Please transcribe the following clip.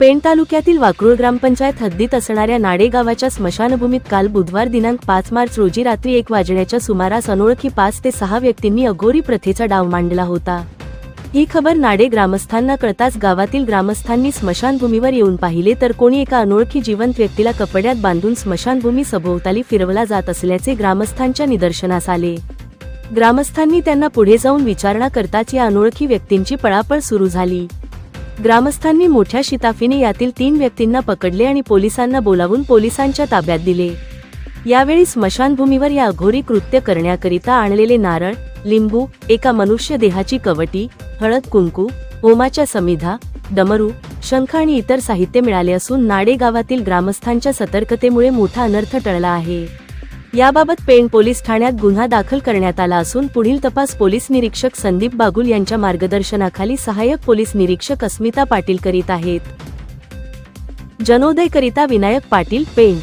पेण तालुक्यातील वाकरूळ ग्रामपंचायत हद्दीत असणाऱ्या नाडेगावाच्या स्मशानभूमीत काल बुधवार दिनांक पाच मार्च रोजी रात्री एक वाजण्याच्या सुमारास अनोळखी पाच ते सहा व्यक्तींनी अघोरी प्रथेचा डाव मांडला होता. ही खबर नाडे ग्रामस्थांना कळताच गावातील ग्रामस्थांनी स्मशानभूमीवर येऊन पाहिले तर कोणी एका अनोळखी जिवंत व्यक्तीला कपड्यात बांधून स्मशानभूमी सभोवताली फिरवला जात असल्याचे ग्रामस्थांच्या निदर्शनास आले. ग्रामस्थांनी त्यांना पुढे जाऊन विचारणा करताच या अनोळखी व्यक्तींची पळापळ सुरू झाली. ग्रामस्थांनी मोठ्या शिताफीने यातील तीन व्यक्तींना पकडले आणि पोलिसांना बोलावून पोलिसांच्या ताब्यात दिले. यावेळी स्मशानभूमीवर या अघोरी कृत्य करण्याकरिता आणलेले नारळ लिंबू एका मनुष्य देहाची कवटी हळद कुंकू होमाच्या समिधा डमरू शंख आणि इतर साहित्य मिळाले असून नाडे गावातील ग्रामस्थांच्या सतर्कतेमुळे मोठा अनर्थ टळला आहे. याबाबत पेण पोलीस ठाण्यात गुन्हा दाखल करण्यात आला असून पुढील तपास पोलीस निरीक्षक संदीप बागुल यांच्या मार्गदर्शनाखाली सहाय्यक पोलीस निरीक्षक अस्मिता पाटील करीत आहेत. जनोदय करिता विनायक पाटील पेण